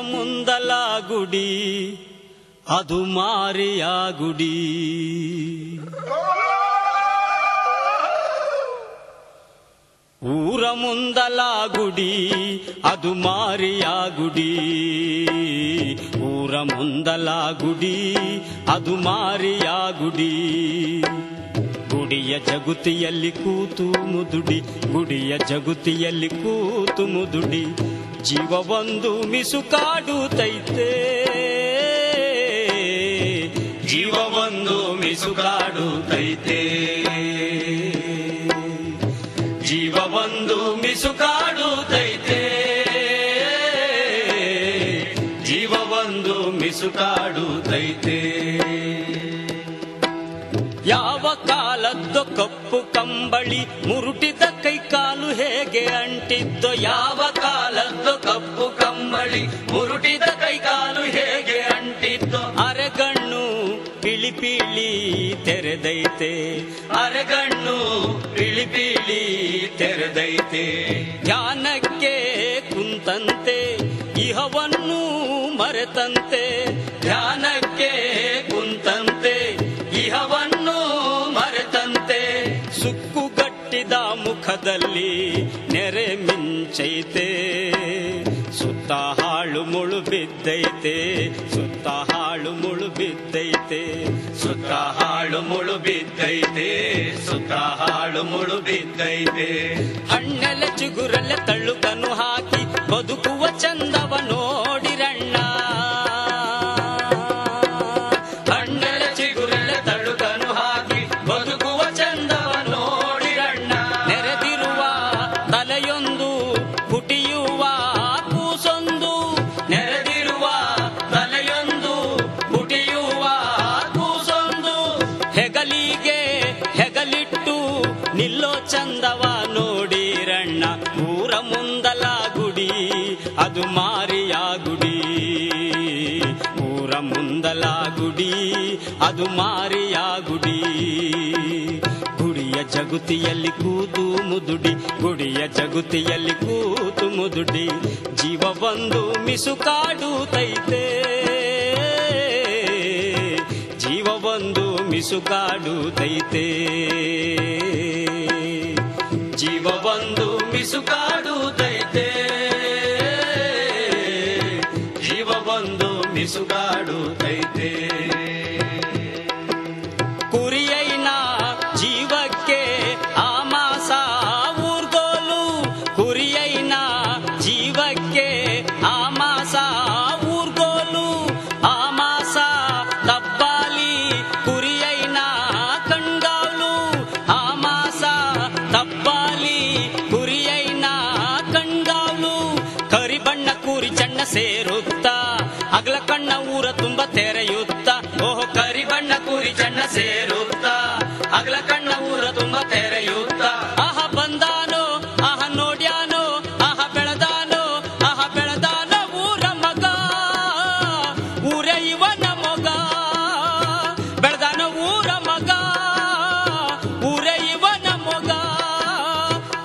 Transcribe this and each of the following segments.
ಮುಂದಲ ಗುಡಿ ಅದು ಮಾರಿಯ ಗುಡಿ ಊರ ಮುಂದಲ ಗುಡಿ ಅದು ಮಾರಿಯ ಗುಡಿ ಊರ ಮುಂದಲ ಗುಡಿ ಅದು ಮಾರಿಯ ಗುಡಿ ಗುಡಿಯ ಜಗುತಿಯಲ್ಲಿ ಕೂತು ಮುದುಡಿ, ಗುಡಿಯ ಜಗುತಿಯಲ್ಲಿ ಕೂತು ಮುದುಡಿ. ಜೀವ ಒಂದು ಮಿಸುಕಾಡುತ್ತೈತೆ ಜೀವ ಒಂದು ಮಿಸುಕಾಡುತ್ತೈತೆ ಜೀವ ಒಂದು ಮಿಸುಕಾಡುತ್ತೈತೆ ಜೀವ ಒಂದು ಮಿಸುಕಾಡುತ್ತೈತೆ ಕಾಲದ್ದು ಕಪ್ಪು ಕಂಬಳಿ, ಮುರುಟಿದ ಕೈಕಾಲು ಹೇಗೆ ಅಂಟಿದ್ದೋ ಯಾವ ಕಾಲದ್ದು ಕಪ್ಪು ಕಂಬಳಿ, ಮುರುಟಿದ ಕೈಕಾಲು ಹೇಗೆ ಅಂಟಿದ್ದೋ. ಅರೆಗಣ್ಣು ಪಿಳಿ ಪಿಳಿ ತೆರೆದೈತೆ, ಅರೆಗಣ್ಣು ಪಿಳಿ ಪಿಳಿ ತೆರೆದೈತೆ. ಧ್ಯಾನಕ್ಕೆ ಕುಂತಂತೆ, ಇಹವನ್ನು ಮರೆತಂತೆ, ಧ್ಯಾನಕ್ಕೆ ಸುಕ್ಕುಗಟ್ಟಿದ ಮುಖದಲ್ಲಿ ನೆರೆ ಮಿಂಚೈತೆ. ಸುತ್ತ ಹಾಳು ಮುಳು ಬಿದ್ದೈತೆ ಸುತ್ತ ಹಾಳು ಮುಳು ಬಿದ್ದೈತೆ ಸುತ್ತ ಹಾಳು ಮುಳು ಬಿದ್ದೈತೆ ಸುತ್ತ ಹಾಳು ಮುಳು ಬಿದ್ದೈತೆ ಹಣ್ಣೆಲೆ ಚಿಗುರಲೆ ತಳ್ಳುಕನ್ನು ಹಾಕಿ ಬದುಕುವ ಚಂದವ ಅದು ಮಾರಿಯ ಗುಡಿ ಊರ ಮುಂದಲ ಗುಡಿ ಅದು ಮಾರಿಯ ಗುಡಿ ಗುಡಿಯ ಜಗುತಿಯಲ್ಲಿ ಕೂತು ಮುದುಡಿ, ಗುಡಿಯ ಜಗುತಿಯಲ್ಲಿ ಕೂತು ಮುದುಡಿ. ಜೀವ ಬಂದು ಮಿಸುಕಾಡುತ್ತೈತೆ ಜೀವ ಬಂದು ಮಿಸುಕಾಡುತ್ತೈತೆ ಜೀವ ಬಂದು ಮಿಸುಕಾಡುತ್ತೈತೆ ಜೀವ ಬಂದು ಸೇರುತ್ತ ಅಗಲ ಕಣ್ಣ ಊರ ತುಂಬ ತೆರೆಯುತ್ತ? ಓಹೋ ಕರಿಬಣ್ಣ ಕೂರಿ ಚಣ್ಣ ಸೇರುತ್ತ? ಅಗಲ ಕಣ್ಣ ಊರ ತುಂಬ ತೆರೆಯುತ್ತ? ಆಹ, ಬಂದಾನೋ? ಆಹ, ನೋಡ್ಯಾನೋ? ಆಹ, ಬೆಳೆದಾನೋ? ಆಹ, ಬೆಳೆದಾನ ಊರ ಮಗ? ಊರ ಇವನ ಮೊಗ? ಬೆಳೆದಾನ ಊರ ಮಗ? ಊರ ಇವನ ಮೊಗ?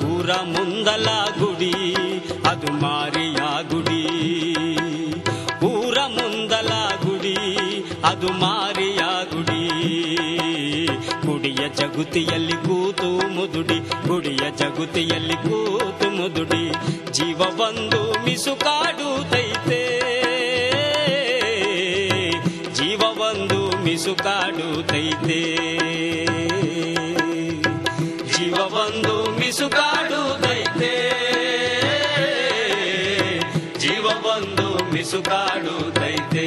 ಊರ ಮುಂದಲ ಗುಡಿ, ಅದು ಮಾರಿಯ ಗುಡಿ. ಅದು ಮಾರಿಯ ಗುಡಿ. ಗುಡಿಯ ಜಗುತಿಯಲ್ಲಿ ಕೂತು ಮುದುಡಿ, ಗುಡಿಯ ಜಗುತಿಯಲ್ಲಿ ಕೂತು ಮುದುಡಿ. ಜೀವ ಬಂದು ಮಿಸುಕಾಡುತ್ತೈತೆ ಜೀವ ಬಂದು ಮಿಸುಕಾಡುತ್ತೈತೆ ಜೀವ ಬಂದು ಮಿಸುಕಾಡುತ್ತೈತೆ ಜೀವ ಬಂದು ಮಿಸುಕಾಡುತ್ತೈತೆ